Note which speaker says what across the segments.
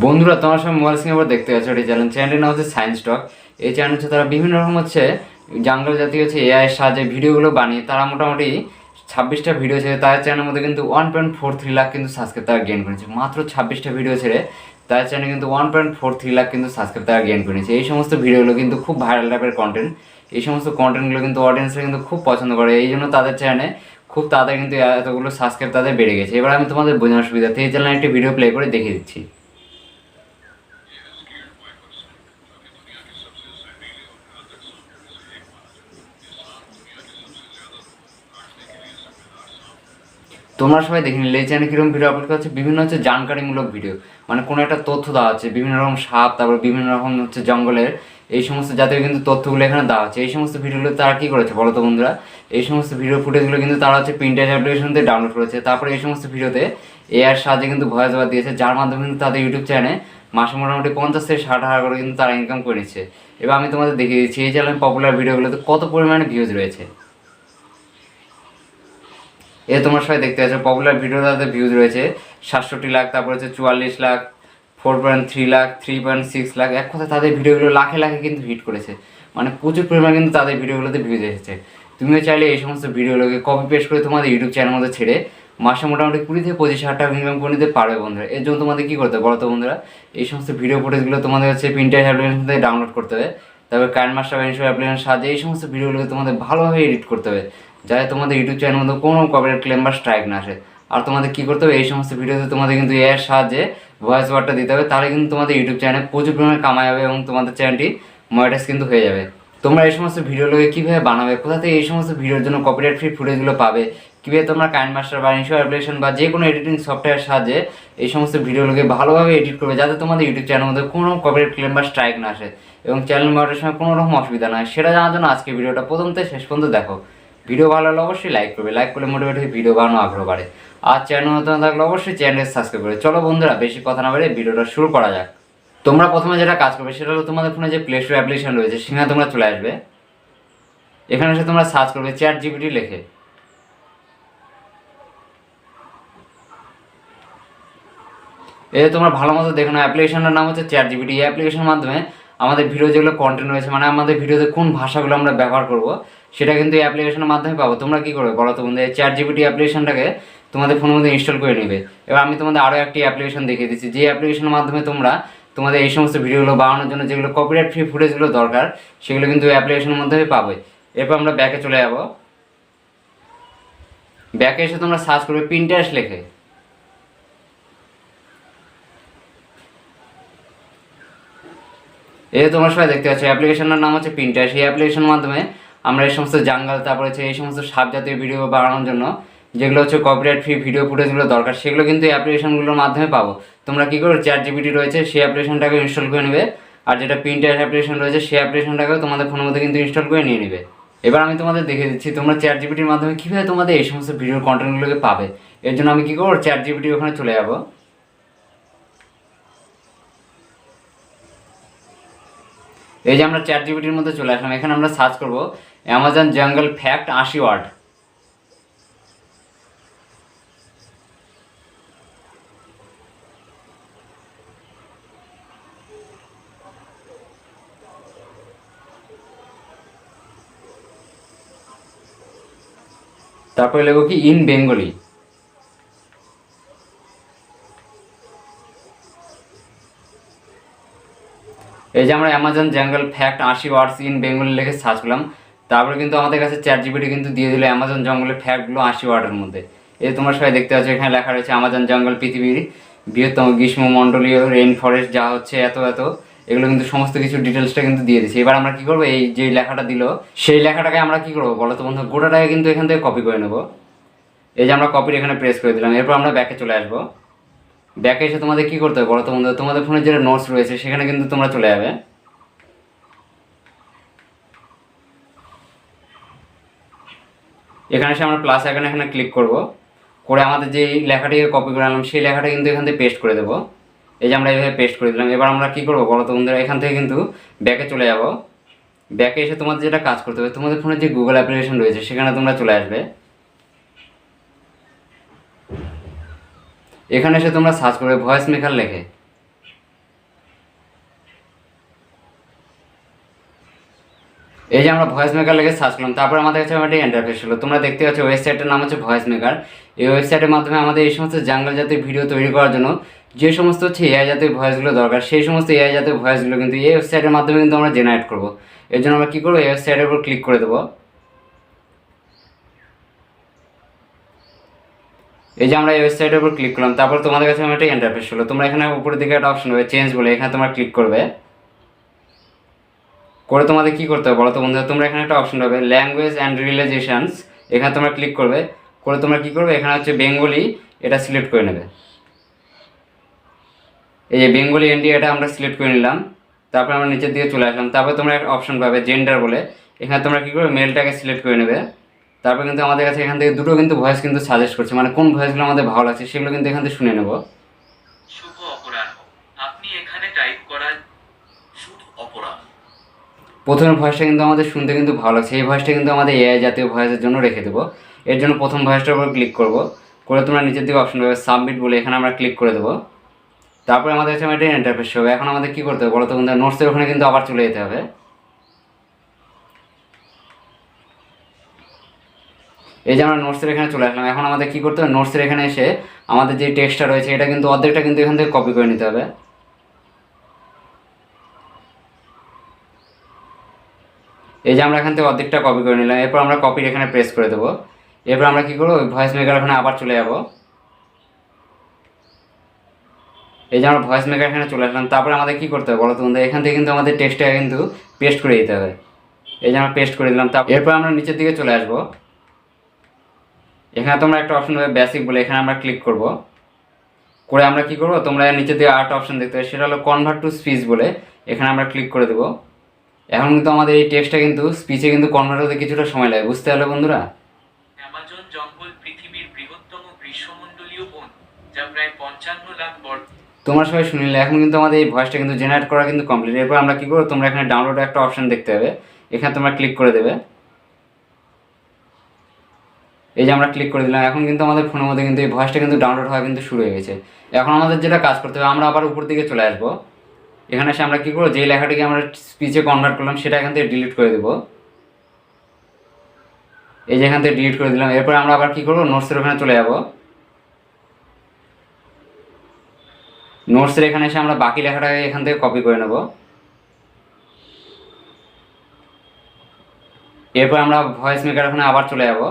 Speaker 1: বন্ধুরা, তোমার সঙ্গে মোবাইল স্ক্রিনে এবার দেখতে পাচ্ছ, এটি চ্যানেল চ্যানেলটির নাম হচ্ছে সায়েন্স টক এই চ্যানেল হচ্ছে তারা বিভিন্ন রকম হচ্ছে জাঙ্গল জাতীয় হচ্ছে এআই সাহায্যে ভিডিওগুলো বানিয়ে, তারা মোটামুটি ছাব্বিশটা ভিডিও ছেড়ে তার চ্যানেলের মধ্যে কিন্তু one point four three lakh কিন্তু সাবস্ক্রাইব তারা গেন করেছে। মাত্র ছাব্বিশটা ভিডিও ছেড়ে তার চ্যানেলে কিন্তু one point four three lakh কিন্তু সাবস্ক্রাইব তারা গেন করেছে। এই সমস্ত ভিডিওগুলো কিন্তু খুব ভাইরাল টাইপের কন্টেন্ট এই সমস্ত কন্টেন্টগুলো কিন্তু অডিয়েন্সরা কিন্তু খুব পছন্দ করে। এই জন্য তাদের চ্যানেলে খুব তাড়াতাড়ি কিন্তু এতগুলো সাবস্ক্রাইব তাদের বেড়ে গেছে। এবার আমি তোমাদের বোঝানোর সুবিধার্থে এই চ্যানেলে একটি ভিডিও প্লে করে দেখিয়ে দিচ্ছি। তোমরা সবাই দেখে নিলে, এই চ্যানেলে কীরকম ভিডিও আপলোড করছে বিভিন্ন হচ্ছে জানকারিমূলক ভিডিও মানে কোনো একটা তথ্য দেওয়া আছে, বিভিন্ন রকম সাপ, তারপর বিভিন্ন রকম হচ্ছে জঙ্গলের, এই সমস্ত জাতীয় কিন্তু তথ্যগুলো এখানে দেওয়া আছে। এই সমস্ত ভিডিওগুলো তারা কী করেছে বলো তো বন্ধুরা? এই সমস্ত ভিডিও ফুটেজগুলো কিন্তু তারা হচ্ছে প্রিন্টার অ্যাপ্লিকেশন দিয়ে ডাউনলোড করেছে। তারপরে এই সমস্ত ভিডিওতে এআর সাহায্যে কিন্তু ভয়েস ওভার দিয়েছে, যার মাধ্যমে কিন্তু তাদের ইউটিউব চ্যানেলে মাসে মোটামুটি পঞ্চাশ থেকে ষাট হাজার করে কিন্তু তারা ইনকাম করে নিচ্ছে এবার আমি তোমাদের দেখিয়ে দিচ্ছি, এই চ্যানেল পপুলার ভিডিওগুলোতে কত পরিমাণে ভিউজ রয়েছে? এ তোমার সবাই দেখতে পাচ্ছ পপুলার ভিডিওটাতে ভিউজ রয়েছে। সাতষট্টি লাখ, তারপর হচ্ছে চুয়াল্লিশ lakh four point three lakh three point six lakh, এক কথা তাদের ভিডিওগুলো লাখে লাখে কিন্তু হিট করেছে। মানে প্রচুর পরিমাণে কিন্তু তাদের ভিডিওগুলোতে ভিউজ এসেছে। তুমিও চাইলে এই সমস্ত ভিডিওগুলোকে কপি পেস্ট করে তোমাদের ইউটিউব চ্যানেল মধ্যে ছেড়ে মাসে মোটামুটি কুড়ি থেকে পঁচিশ হাজার টাকা ইনকাম করে নিতে পারবে বন্ধুরা। এর জন্য তোমাদের কী করতে হবে বলো তো বন্ধুরা? এই সমস্ত ভিডিও ফুটেজগুলো তোমাদের হচ্ছে প্রিন্টার অ্যাপ্লিকেশন থেকে ডাউনলোড করতে হবে। তারপর কাইন মাস্টার ইনশো অ্যাপ্লিকেশন সাহায্যে এই সমস্ত ভিডিওগুলোকে তোমাদের ভালোভাবে এডিট করতে হবে। যাতে তোমাদের ইউটিউব চ্যানেল মধ্যে কোনো কপিরাইট ক্লেম বা স্ট্রাইক না আসে। আর তোমাদের কী করতে হবে? এই সমস্ত ভিডিওতে তোমাদের কিন্তু এর সাহায্যে ভয়েস ওভারটা দিতে হবে। তাহলে কিন্তু তোমাদের ইউটিউব চ্যানেল প্রচুর পরিমাণে কামাই হবে এবং তোমাদের চ্যানেলটি মনিটাইজ কিন্তু হয়ে যাবে। তোমরা এই সমস্ত ভিডিওগুলোকে কীভাবে বানাবে? কোথা থেকে এই সমস্ত ভিডিওর জন্য কপিরাইট ফ্রি ফুটেজগুলো পাবে? কীভাবে তোমরা কাইন মাস্টার বা ইনশো অ্যাপ্লিকেশন বা যে কোনো এডিটিং সফটওয়্যার সাহায্যে এই সমস্ত ভিডিওগুলোকে ভালোভাবে এডিট করবে, যাতে তোমাদের ইউটিউব চ্যানেলের মধ্যে কোনো কপিরাইট ক্লেম বা স্ট্রাইক না আসে এবং চ্যানেল মনিটাইজের সময় কোনো রকম অসুবিধা না হয়। সেটা জানার জন্য আজকে ভিডিওটা প্রথম থেকে শেষ পর্যন্ত দেখো। ভিডিও ভালো লাগলে অবশ্যই লাইক করবে। লাইক করলে মোটিভেট হয়ে ভিডিও বানানো আগ্রহ বাড়ে। আর চ্যানেল নতুন থাকলে অবশ্যই চ্যানেল সাবস্ক্রাইব করে। চলো বন্ধুরা, বেশি কথা না বলে ভিডিওটা শুরু করা যাক। তোমরা প্রথমে যেটা কাজ করবে, সেটা হলো তোমাদের ফোনে যে প্লে স্টোর অ্যাপ্লিকেশন রয়েছে, সেখানে তোমরা চলে আসবে। এখানে এসে তোমরা সার্চ করবে চ্যাট জিপিটি লেখে। এই তোমরা ভালো মতো দেখো না অ্যাপ্লিকেশনটার নাম হচ্ছে চ্যাট জিপিটি এই অ্যাপ্লিকেশনের মাধ্যমে আমাদের ভিডিও যেগুলো কন্টেন্ট রয়েছে মানে আমাদের ভিডিওতে কোন ভাষাগুলো আমরা ব্যবহার করব সেটা কিন্তু এই অ্যাপ্লিকেশনের মাধ্যমে পাবো। তোমরা কী করবে বলো তো বন্ধু? এই চ্যাট জিপিটি অ্যাপ্লিকেশনটাকে তোমাদের ফোনের মধ্যে ইনস্টল করে নেবে। এবার আমি তোমাদের আরও একটি অ্যাপ্লিকেশন দেখিয়ে দিচ্ছি। যে অ্যাপ্লিকেশনের মাধ্যমে তোমরা তোমাদের এই সমস্ত ভিডিওগুলো বানানোর জন্য যেগুলো কপিরাইট ফ্রি ফুটেজগুলো দরকার, সেগুলো কিন্তু অ্যাপ্লিকেশনের মাধ্যমে পাবে। এরপর আমরা ব্যাকে চলে যাব। ব্যাকে এসে তোমরা সার্চ করবে প্রিন্টারেস্ট লেখে। এই তোমরা সবাই দেখতে পাচ্ছ অ্যাপ্লিকেশনের নাম হচ্ছে প্রিন্টার সেই অ্যাপ্লিকেশনের মাধ্যমে আমরা এই সমস্ত জাঙ্গাল, তারপরে হচ্ছে এই সমস্ত সাপ জাতীয় ভিডিও বানানোর জন্য, যেগুলো হচ্ছে কপিরাইট ফ্রি ভিডিও ফুটেজগুলো দরকার, সেগুলো কিন্তু অ্যাপ্লিকেশনগুলোর মাধ্যমে পাবো। তোমরা কী করো চ্যাট জিপিটি রয়েছে, সেই অ্যাপ্লিকেশনটাকে ইনস্টল করে নেবে, আর যেটা প্রিন্টার অ্যাপ্লিকেশন রয়েছে, সেই অ্যাপ্লিকেশনটাকেও তোমাদের ফোনের মধ্যে কিন্তু ইনস্টল করে নিয়ে নেবে। এবার আমি তোমাদের দেখে দিচ্ছি, তোমরা চ্যাট জিপিটির মাধ্যমে কীভাবে তোমাদের এই সমস্ত ভিডিওর কন্টেন্টগুলোকে পাবে। এর জন্য আমি কী করব চ্যাট জিপিটি ওখানে চলে যাব। এই যে আমরা চ্যাট জিপিটির মধ্যে চলে আসলাম, এখানে আমরা সার্চ করব অ্যামাজন জঙ্গল ফ্যাক্ট আশি ওয়ার্ড তারপরে লেখো কি ইন বেঙ্গলি এই যে আমরা অ্যামাজন জঙ্গল ফ্যাক্ট আশি ওয়ার্ডস ইন বেঙ্গলি লিখে সার্চ করলাম, তারপরে কিন্তু আমাদের কাছে চ্যাট জিপিটি কিন্তু দিয়ে দিল অ্যামাজন জঙ্গলের ফ্যাক্টগুলো আশি ওয়ার্ডের মধ্যে। এই তোমরা সবাই দেখতে পাচ্ছ, এখানে লেখা রয়েছে অ্যামাজন জঙ্গল পৃথিবীর বৃহত্তম গ্রীষ্মমণ্ডলীয় রেইন ফরেস্ট যা হচ্ছে এত এত, এগুলো কিন্তু সমস্ত কিছু ডিটেলসটা কিন্তু দিয়ে দিচ্ছে এবার আমরা কি করব, এই যে লেখাটা দিল, সেই লেখাটাকে আমরা কি করব বলো তো বন্ধু? গোটাটাকে কিন্তু এখান থেকে কপি করে নেব। এই যে আমরা কপির এখানে প্রেস করে দিলাম, এরপর আমরা ব্যাকে চলে আসব। ব্যাকে এসে তোমাদের কি করতে হবে বলো তো বন্ধু? তোমাদের ফোনে যেটা নোটস রয়েছে, সেখানে কিন্তু তোমরা চলে যাবে। এখানে এসে আমরা প্লাস আইকনে এখানে ক্লিক করব। করে আমাদের যে লেখাটিকে কপি করে আনলাম, সেই লেখাটা কিন্তু এখান থেকে পেস্ট করে দেবো। এই যে আমরা এইভাবে পেস্ট করে দিলাম। এবার আমরা কী করব বলো তো বন্ধুরা? এখান থেকে কিন্তু ব্যাকে চলে যাব। ব্যাকে এসে তোমাদের যেটা কাজ করতে হবে, তোমাদের ফোনে যে গুগল অ্যাপ্লিকেশন রয়েছে, সেখানে তোমরা চলে আসবে। এখানে এসে তোমরা সার্চ করে ভয়েস মেকার লেখে। এই যে আমরা ভয়েস মেকার লেখে সার্চ করলাম, তারপর আমাদের কাছে একটা ইন্টারফেস হলো তোমরা দেখতে পাচ্ছ ওয়েবসাইটের নাম হচ্ছে ভয়েস মেকার এই ওয়েবসাইটের মাধ্যমে আমাদের এই সমস্ত জাঙ্গল জাতীয় ভিডিও তৈরি করার জন্য যে সমস্ত হচ্ছে এআই জাতীয় ভয়েসগুলো দরকার, সেই সমস্ত এআই জাতীয় ভয়েসগুলো কিন্তু এই ওয়েবসাইটের মাধ্যমে কিন্তু আমরা জেনারেট করব। এর জন্য আমরা কী করব? এই ওয়েবসাইটের উপর ক্লিক করে দেবো। এই যে আমরা এই ওয়েবসাইটের উপর ক্লিক করলাম, তারপর তোমাদের কাছে আমার একটা ইন্টারফেস হলো। তোমরা এখানে উপরের দিকে একটা অপশন হবে চেঞ্জ বলে, এখানে তোমরা ক্লিক করবে। করে তোমাদের কি করতে হবে বলো তো বন্ধুরা? তোমরা এখানে একটা অপশন পাবে ল্যাঙ্গুয়েজ অ্যান্ড রিলেজেশনস এখানে তোমরা ক্লিক করবে। করে তোমরা কি করবে? এখানে হচ্ছে বেঙ্গলি এটা সিলেক্ট করে নেবে। এই যে বেঙ্গলি ইন্ডিয়া এটা আমরা সিলেক্ট করে নিলাম। তারপর আমরা নিচের দিকে চলে আসলাম। তারপর তোমরা একটা অপশন পাবে জেন্ডার বলে। এখানে তোমরা কী করবে? মেলটাকে সিলেক্ট করে নেবে। তারপর কিন্তু আমাদের কাছে এখান থেকে দুটো কিন্তু ভয়েস কিন্তু সাজেস্ট করছে। মানে কোন ভয়েসগুলো আমাদের ভালো লাগছে সেগুলো কিন্তু এখান থেকে শুনে নেব।
Speaker 2: শুভ অপরাহ্ন। আপনি এখানে টাইপ করা শুভ অপরাহ্ন।
Speaker 1: প্রথমের ভয়েসটা কিন্তু আমাদের শুনতে কিন্তু ভালো লাগছে। এই ভয়েসটা কিন্তু আমাদের এআই জাতীয় ভয়েসের জন্য রেখে দেবো। এর জন্য প্রথম ভয়েসটার উপর ক্লিক করব। করে তোমরা নিচের দিকে অপশন পাবে সাবমিট বলে এখানে আমরা ক্লিক করে দেবো। তারপরে আমাদের কাছে একটা ইন্টারফেস হবে। এখন আমাদের কী করতে হবে বলো তো বন্ধুরা? নোটসের ওখানে কিন্তু আবার চলে যেতে হবে। এই যে আমরা নোটসের এখানে চলে আসলাম। এখন আমাদের কী করতে হবে? নোটসের এখানে এসে আমাদের যে টেক্সটটা রয়েছে, এটা কিন্তু অর্ধেকটা কিন্তু এখান থেকে কপি করে নিতে হবে। এই যে আমরা এখান থেকে অর্ধেকটা কপি করে নিলাম। এরপর আমরা কপির এখানে প্রেস করে দেবো। এরপর আমরা কী করব? ভয়েস মেকার ওখানে আবার চলে যাব। এই যে আমরা ভয়েস মেকার এখানে চলে আসলাম। তারপরে আমাদের কী করতে হবে বলো তো বন্ধুরা? এখান থেকে কিন্তু আমাদের টেক্সটটা কিন্তু পেস্ট করে দিতে হবে। এই যে আমরা পেস্ট করে দিলাম। তারপর এরপর আমরা নিচের দিকে চলে আসব। এখানে তোমরা একটা অপশন হবে বেসিক বলে এখানে আমরা ক্লিক করব। করে আমরা কি করব? তোমরা নিচে দিয়ে আর্ট অপশন দেখতে পাবে সেটা হলো কনভার্ট টু স্পিচ বলে। এখানে আমরা ক্লিক করে দেবো। এখন কিন্তু আমাদের এই টেক্সটটা কিন্তু স্পিচে কিন্তু কনভার্ট হতে কিছুটা সময় লাগে বুঝতে পারলে বন্ধুরা?
Speaker 2: অ্যামাজন জঙ্গল পৃথিবীর বৃহত্তম গ্রীষ্মমণ্ডলীয় বন যা প্রায় পঞ্চান্ন লাখ বর্গ
Speaker 1: তোমরা সবাই শুনিলে এখন কিন্তু আমাদের এই ভয়েসটা কিন্তু জেনারেট করা কিন্তু কমপ্লিট এরপর আমরা কি করব? তোমরা এখানে ডাউনলোড একটা অপশন দেখতে হবে এখানে তোমরা ক্লিক করে দেবে। এই যে আমরা ক্লিক করে দিলাম, এখন কিন্তু আমাদের ফোনের মধ্যে কিন্তু এই ভয়েসটা কিন্তু ডাউনলোড হওয়া কিন্তু শুরু হয়ে গেছে। এখন আমাদের যেটা কাজ করতে হবে, আমরা আবার উপর দিকে চলে আসব। এখানে এসে আমরা কী করব? যে লেখাটিকে আমরা স্পিচে কনভার্ট করলাম, সেটা এখান থেকে ডিলিট করে দেবো। এই যে এখান থেকে ডিলিট করে দিলাম, এরপর আমরা আবার কী করব? নোটসের ওখানে চলে যাব। নোটসের এখানে এসে আমরা বাকি লেখাটাকে এখান থেকে কপি করে নেব। এরপর আমরা ভয়েস মেকার ওখানে আবার চলে যাব।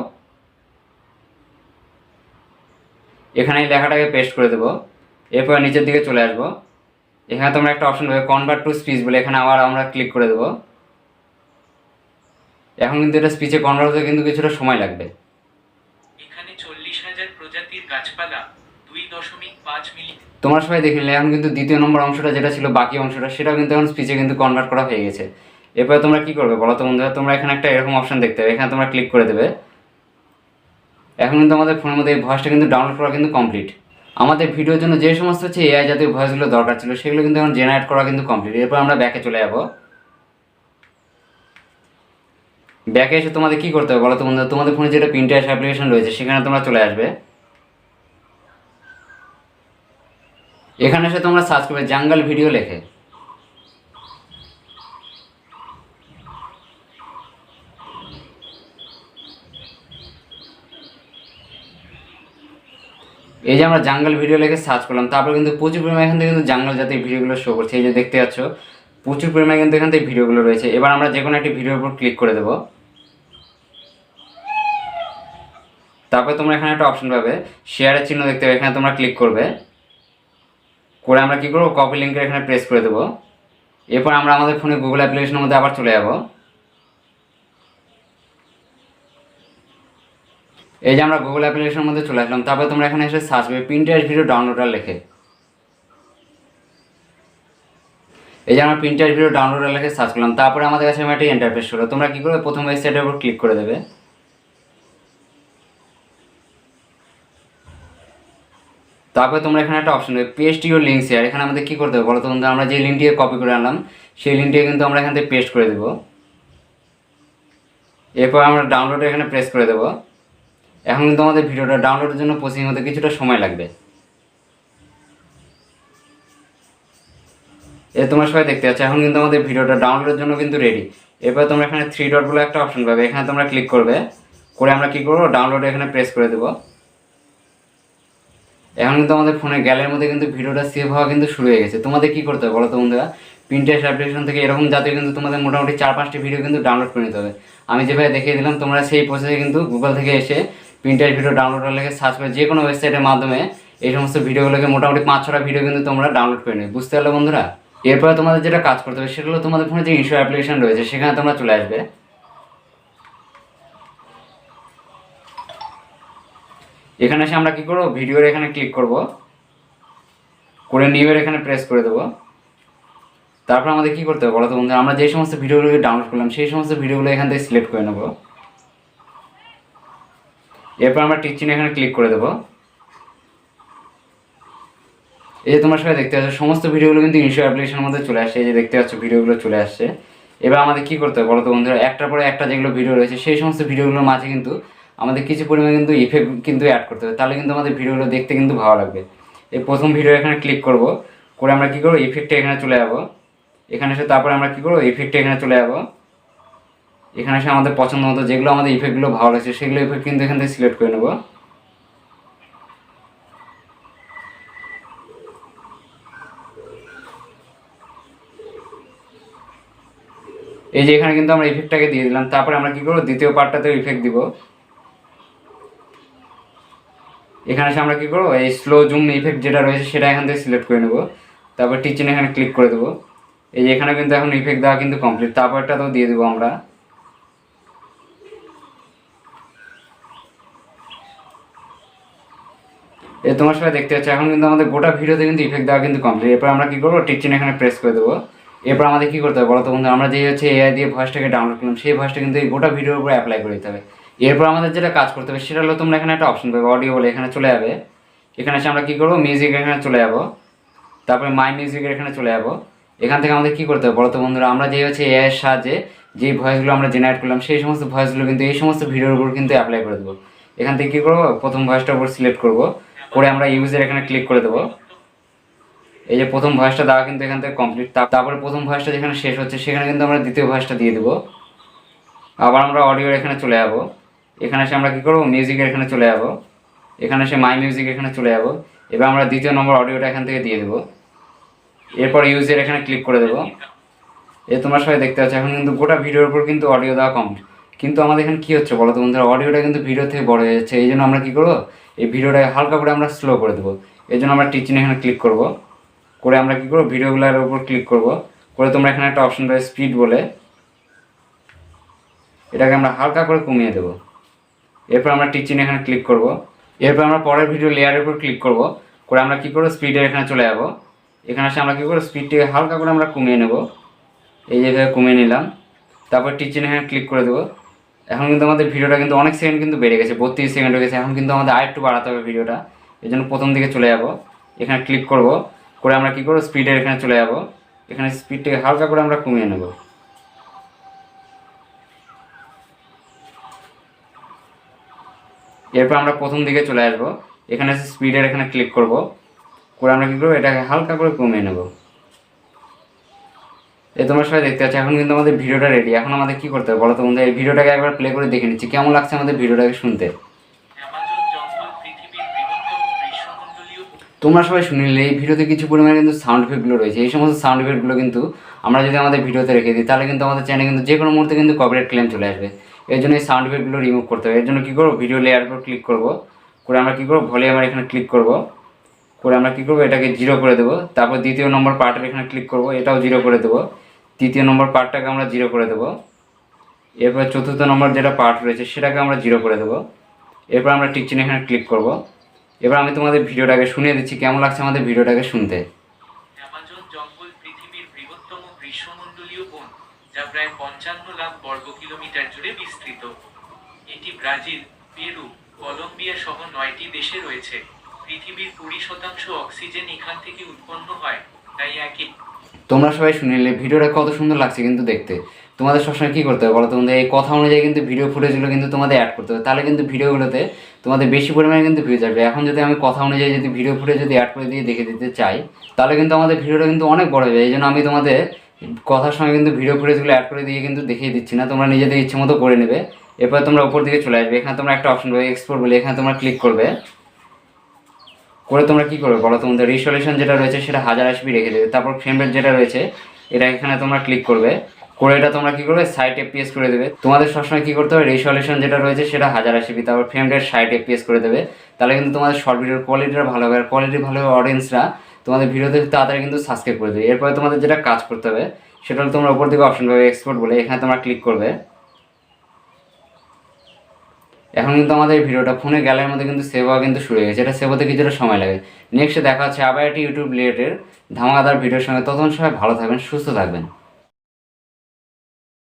Speaker 1: এখানে এই লেখাটাকে পেস্ট করে দেবো। এরপর নিচের দিকে চলে আসব। এখানে তোমরা একটা অপশন পাবে কনভার্ট টু স্পিচ বলে এখানে আবার আমরা ক্লিক করে দেবো। এখন কিন্তু এটা স্পিচে কনভার্ট হতে কিন্তু কিছুটা সময় লাগবে।
Speaker 2: এখানে চল্লিশ হাজার প্রজাতির গাছপালা দুই দশমিক পাঁচ মিলি
Speaker 1: তোমরা সবাই দেখে নিলে এখন কিন্তু দ্বিতীয় নম্বর অংশটা যেটা ছিল বাকি অংশটা সেটাও কিন্তু এখন স্পিচে কিন্তু কনভার্ট করা হয়ে গেছে। এরপরে তোমরা কি করবে বলো তো বন্ধুরা? তোমরা এখানে একটা এরকম অপশন দেখতে হবে এখানে তোমরা ক্লিক করে দেবে। এখন কিন্তু আমাদের ফোনের মধ্যে এই ভয়েসটা কিন্তু ডাউনলোড করা কিন্তু কমপ্লিট আমাদের ভিডিওর জন্য যে সমস্ত হচ্ছে এআই জাতীয় ভয়েসগুলো দরকার ছিল, সেগুলো কিন্তু এখন জেনারেট করা কিন্তু কমপ্লিট এরপর আমরা ব্যাকে চলে যাব। ব্যাকে এসে তোমাদের কি করতে হবে বলো তো বন্ধুরা? তোমাদের ফোনে যেটা প্রিন্টার অ্যাপ্লিকেশন রয়েছে, সেখানে তোমরা চলে আসবে। এখানে এসে তোমরা সার্চ করবে জাঙ্গল ভিডিও লেখে। এই যে আমরা জাঙ্গল ভিডিও লেখে সার্চ করলাম, তারপর কিন্তু প্রচুর পরিমাণে এখান থেকে কিন্তু জাঙ্গল জাতীয় ভিডিওগুলো শো করছে, এই যে দেখতে পাচ্ছ, প্রচুর পরিমাণে কিন্তু এখান থেকে ভিডিওগুলো রয়েছে। এবার আমরা যে কোনো একটি ভিডিওর উপর ক্লিক করে দেবো। তারপরে তোমরা এখানে একটা অপশন পাবে শেয়ারের চিহ্ন দেখতে পাবে, এখানে তোমরা ক্লিক করবে। করে আমরা কি করব? কপি লিঙ্কের এখানে প্রেস করে দেবো। এরপর আমরা আমাদের ফোনে গুগল অ্যাপ্লিকেশনের মধ্যে আবার চলে যাব। এই যে আমরা গুগল অ্যাপ্লিকেশনের মধ্যে চলে আসলাম, তারপরে তোমরা এখানে এসে সার্চ করবে প্রিন্টারেস্ট ভিডিও ডাউনলোডার লেখে। এই যে আমরা প্রিন্টার ভিডিও ডাউনলোডার লেখে সার্চ করলাম, তারপরে আমাদের কাছে একটা ইন্টারফেস হলো তোমরা কি করবে প্রথম ওয়েবসাইটের উপর ক্লিক করে দেবে? তারপরে তোমরা এখানে একটা অপশন দেবে পেস্ট ইউর লিঙ্ক শেয়ার এখানে আমাদের কী করতে হবে বলো তো বন্ধু আমরা যে লিঙ্কটিকে কপি করে আনলাম, সেই লিঙ্কটিকে কিন্তু আমরা এখান থেকে পেস্ট করে দেবো। এরপর আমরা ডাউনলোডে এখানে প্রেস করে দেবো। এখন কিন্তু আমাদের ভিডিওটা ডাউনলোডের জন্য প্রসেসিং হতে কিছুটা সময় লাগবে। এ তোমরা সবাই দেখতে পাচ্ছ, এখন কিন্তু আমাদের ভিডিওটা ডাউনলোডের জন্য কিন্তু রেডি এরপর তোমরা এখানে থ্রি ডট বলে একটা অপশন পাবে, এখানে তোমরা ক্লিক করবে। করে আমরা কি করব? ডাউনলোড এখানে প্রেস করে দেবো। এখন কিন্তু আমাদের ফোনের গ্যালারির মধ্যে কিন্তু ভিডিওটা সেভ হওয়া কিন্তু শুরু হয়ে গেছে। তোমাদের কি করতে হবে বলো তো বন্ধুরা? প্রিন্টারেস্ট অ্যাপ্লিকেশন থেকে এরকম জাতীয় কিন্তু তোমাদের মোটামুটি চার পাঁচটি ভিডিও কিন্তু ডাউনলোড করে নিতে হবে। আমি যেভাবে দেখিয়ে দিলাম, তোমরা সেই প্রসেসে কিন্তু গুগল থেকে এসে প্রিন্টারেস্ট ভিডিও ডাউনলোড লেগে সার্চ করে যে কোনো ওয়েবসাইটের মাধ্যমে এই সমস্ত ভিডিওগুলোকে মোটামুটি পাঁচ ছটা ভিডিও কিন্তু তোমরা ডাউনলোড করে নেবে বুঝতে পারলে বন্ধুরা? এরপরে তোমাদের যেটা কাজ করতে হবে সেটা তোমাদের ফোনে যে ইনশো অ্যাপ্লিকেশন রয়েছে, সেখানে তোমরা চলে আসবে। এখানে এসে আমরা কি করব? ভিডিওর এখানে ক্লিক করব। করে নিউয়ের এখানে প্রেস করে দেবো। তারপর আমাদের কি করতে হবে বলো তো বন্ধুরা? আমরা যে সমস্ত ভিডিওগুলোকে ডাউনলোড করলাম, সেই সমস্ত ভিডিওগুলো এখান থেকে সিলেক্ট করে নেব। এরপর আমরা টিচিন এখানে ক্লিক করে দেবো। এই যে তোমার সবাই দেখতে পাচ্ছ, সমস্ত ভিডিওগুলো কিন্তু ইনশো অ্যাপ্লিকেশনের মধ্যে চলে আসছে। এই যে দেখতে পাচ্ছ, ভিডিওগুলো চলে আসছে। এবার আমাদের কি করতে হবে বলো তো বন্ধুরা? একটার পরে একটা যেগুলো ভিডিও রয়েছে, সেই সমস্ত ভিডিওগুলোর মাঝে কিন্তু আমাদের কিছু পরিমাণে কিন্তু ইফেক্ট কিন্তু অ্যাড করতে হবে। তাহলে কিন্তু আমাদের ভিডিওগুলো দেখতে কিন্তু ভালো লাগবে। এই প্রথম ভিডিও এখানে ক্লিক করব। করে আমরা কী করব? ইফেক্টে এখানে চলে যাব। এখানে এসে তারপরে আমরা কী করব? ইফেক্টে এখানে চলে যাব। এখানে এসে আমাদের পছন্দ মতো যেগুলো, আমাদের ইফেক্টগুলো ভালো লাগছে, সেগুলো ইফেক্ট কিন্তু এখান থেকে সিলেক্ট করে নেব। এই যে এখানে কিন্তু আমরা ইফেক্টটাকে দিয়ে দিলাম, তারপরে আমরা কি করব? দ্বিতীয় পার্টটাতে ইফেক্ট দিব। এখানে এসে আমরা কি করব? এই স্লো জুম ইফেক্ট যেটা রয়েছে, সেটা এখান থেকে সিলেক্ট করে নেব। তারপর টিচিন এখানে ক্লিক করে দেবো। এই যে এখানে কিন্তু এখন ইফেক্ট দেওয়া কিন্তু কমপ্লিট তারপরটাতেও দিয়ে দেবো আমরা। এই তোমার সবাই দেখতে পাচ্ছ এখন কিন্তু আমাদের গোটা ভিডিওতে কিন্তু ইফেক্ট দেওয়া কিন্তু কমপ্লিট এরপর আমরা কি করব? টিচিন এখানে প্রেস করে দেবো। এরপর আমাদের কি করতে হবে বলো তো বন্ধু? আমরা যে হচ্ছে এআই দিয়ে ভয়েসটাকে ডাউনলোড করলাম, সেই ভয়েসটা কিন্তু এই গোটা ভিডিওর উপরে অ্যাপ্লাই করে দিতে হবে। এরপর আমাদের যেটা কাজ করতে হবে, সেটা হলো তোমরা এখানে একটা অপশন পাবে অডিও বলে, এখানে চলে যাবে। এখানে এসে আমরা কি করব? মিউজিক এখানে চলে যাব। তারপরে মাই মিউজিকের এখানে চলে যাব। এখান থেকে আমাদের কি করতে হবে বলো তো বন্ধুরা আমরা যে হচ্ছে এআই এর সাহায্যে যে ভয়েসগুলো আমরা জেনারেট করলাম, সেই সমস্ত ভয়েসগুলো কিন্তু এই সমস্ত ভিডিওর উপর কিন্তু অ্যাপ্লাই করে দেবো। এখান থেকে কী করব? প্রথম ভয়েসটার উপর সিলেক্ট করব। করে আমরা ইউজের এখানে ক্লিক করে দেবো। এই যে প্রথম ভয়েসটা দেওয়া কিন্তু এখান থেকে কমপ্লিট তারপরে প্রথম ভয়েসটা যেখানে শেষ হচ্ছে, সেখানে কিন্তু আমরা দ্বিতীয় ভয়েসটা দিয়ে দেবো। আবার আমরা অডিওর এখানে চলে যাব। এখানে এসে আমরা কী করব? মিউজিকের এখানে চলে যাব। এখানে এসে মাই মিউজিক এখানে চলে যাব। এবার আমরা দ্বিতীয় নম্বর অডিওটা এখান থেকে দিয়ে দেবো। এরপর ইউজের এখানে ক্লিক করে দেবো। এ তোমরা সবাই দেখতে পাচ্ছ, এখন কিন্তু গোটা ভিডিওর উপর কিন্তু অডিও দেওয়া কমপ্লিট কিন্তু আমাদের এখানে কী হচ্ছে বলো তো বন্ধুরা? অডিওটা কিন্তু ভিডিও থেকে বড় হয়ে যাচ্ছে। এই জন্য আমরা কী করব? এই ভিডিওটাকে হালকা করে আমরা স্লো করে দেবো। এই জন্য আমরা টিচিং এখানে ক্লিক করব। করে আমরা কী করব? ভিডিওগুলোর উপর ক্লিক করব। করে তোমরা এখানে একটা অপশন পাবে স্পিড বলে। এটাকে আমরা হালকা করে কমিয়ে দেবো। এরপর আমরা টিচিং এখানে ক্লিক করব। এরপর আমরা পরের ভিডিও লেয়ারের উপর ক্লিক করব। করে আমরা কী করব? স্পিডের এখানে চলে যাব। এখানে এসে আমরা কী করব? স্পিডটিকে হালকা করে আমরা কমিয়ে নেব। এই যেভাবে কমিয়ে নিলাম। তারপর টিচিং এখানে ক্লিক করে দেবো। এখন কিন্তু আমাদের ভিডিওটা কিন্তু অনেক সেকেন্ড কিন্তু বেড়ে গেছে, বত্রিশ সেকেন্ড হয়ে গেছে। এখন কিন্তু আমাদের আরেকটু বাড়াতে হবে ভিডিওটা। এই জন্য প্রথম দিকে চলে যাব। এখানে ক্লিক করব। করে আমরা কী করব? স্পিডের এখানে চলে যাব। এখানে স্পিডটাকে হালকা করে আমরা কমিয়ে নেব। এরপর আমরা প্রথম দিকে চলে আসব। এখানে স্পিডের এখানে ক্লিক করব। করে আমরা কী করব? এটাকে হালকা করে কমিয়ে নেব। এই তোমার সবাই দেখতে পাচ্ছ এখন কিন্তু আমাদের ভিডিওটা রেডি এখন আমাদের কি করতে হবে বলো তো বন্ধু এই ভিডিওটাকে একবার প্লে করে দেখে নিচ্ছি। কেমন লাগছে আমাদের ভিডিওটাকে শুনতে? তোমরা সবাই শুনিলে এই ভিডিওতে কিছু পরিমাণে কিন্তু সাউন্ড ইফেক্টগুলো রয়েছে। এই সমস্ত সাউন্ড ইফেক্টগুলো কিন্তু আমরা যদি আমাদের ভিডিওতে রেখে দিই তাহলে কিন্তু আমাদের চ্যানেলে কিন্তু যে কোনো মুহূর্তে কিন্তু কপিরাইট ক্লেম চলে আসবে। এর জন্য এই সাউন্ড ইফেক্টগুলো রিমুভ করতে হবে। এর জন্য কী করব? ভিডিও লেয়ার উপর ক্লিক করব। করে আমরা কী করব? ভলিউমের এখানে ক্লিক করব। করে আমরা কী করব? এটাকে জিরো করে দেবো। তারপর দ্বিতীয় নম্বর পার্টের এখানে ক্লিক করব। এটাও জিরো করে দেবো। তৃতীয় নম্বর পার্টটাকে আমরা জিরো করে দেবো। এরপর চতুর্থ নম্বর যেটা পার্ট রয়েছে, সেটাকে আমরা জিরো করে দেবো। এরপর আমরা টিকচিন এখানে ক্লিক করব। এবার আমি তোমাদের ভিডিওটাকে শুনিয়ে দিচ্ছি, কেমন লাগছে আমাদের ভিডিওটাকে শুনতে?
Speaker 2: জঙ্গল পৃথিবীর বৃহত্তম গ্রীষ্মমণ্ডলীয় যা প্রায় পঞ্চান্ন লাখ বর্গ কিলোমিটার জুড়ে বিস্তৃত। এটি ব্রাজিল কলম্বিয়া নয়টি দেশে রয়েছে। পৃথিবীর কুড়ি শতাংশ অক্সিজেন এখান থেকে উৎপন্ন হয়, তাই একই
Speaker 1: তোমরা সবাই শুনে শুনিলে ভিডিওটা কত সুন্দর লাগছে কিন্তু দেখতে। তোমাদের সবসময় কী করতে হবে বলো তোমাদের এই কথা অনুযায়ী কিন্তু ভিডিও ফুটেজগুলো কিন্তু তোমাদের অ্যাড করতে হবে। তাহলে কিন্তু ভিডিওগুলোতে তোমাদের বেশি পরিমাণে কিন্তু ভিউজ আসবে এখন যদি আমি কথা অনুযায়ী যদি ভিডিও ফুটেজ যদি অ্যাড করে দিয়ে দেখে দিতে চাই, তাহলে কিন্তু আমাদের ভিডিওটা কিন্তু অনেক বড় হবে এই জন্য আমি তোমাদের কথার সঙ্গে কিন্তু ভিডিও ফুটেজগুলো অ্যাড করে দিয়ে কিন্তু দেখিয়ে দিচ্ছি না। তোমরা নিজেদের ইচ্ছে মতো করে নেবে। এরপর তোমরা উপর দিকে চলে আসবে। এখানে তোমরা একটা অপশন পাবে এক্সপোর্ট বলে। এখানে তোমরা ক্লিক করবে। করে তোমরা কি করবে বলো? তোমাদের রিসলিউশন যেটা রয়েছে সেটা হাজার আশি রেখে দেবে। তারপর ফ্রেম রেট যেটা রয়েছে, এটা এখানে তোমরা ক্লিক করবে। করে এটা তোমরা কি করবে? সাইট এফপিএস করে দেবে। তোমাদের সবসময় কি করতে হবে? রিসলিউশন যেটা রয়েছে সেটা হাজার আশি তারপর ফ্রেম রেট ষাট এফপিএস করে দেবে। তাহলে কিন্তু তোমাদের শর্ট ভিডিওর কোয়ালিটিটা ভালো হবে। আর কোয়ালিটি ভালো হবে অডিয়েন্সরা তোমাদের ভিডিওতে তাড়াতাড়ি কিন্তু সাবস্ক্রাইব করে দেবে। এরপরে তোমাদের যেটা কাজ করতে হবে, সেটা হলো তোমরা উপর দিকে অপশন পাবে এক্সপোর্ট বলে। এখানে তোমরা ক্লিক করবে। এখন কিন্তু আমাদের ভিডিওটা ফোনে গ্যালারির মধ্যে কিন্তু সেভ হওয়া কিন্তু শুরু হয়ে গেছে। এটা সেভ হতে কিছুটা সময় লাগে। নেক্সটে দেখা হচ্ছে আবার একটি ইউটিউব রিলেটেড ধামাকাদার ভিডিওর সঙ্গে। ততক্ষণ সবাই ভালো থাকবেন, সুস্থ থাকবেন।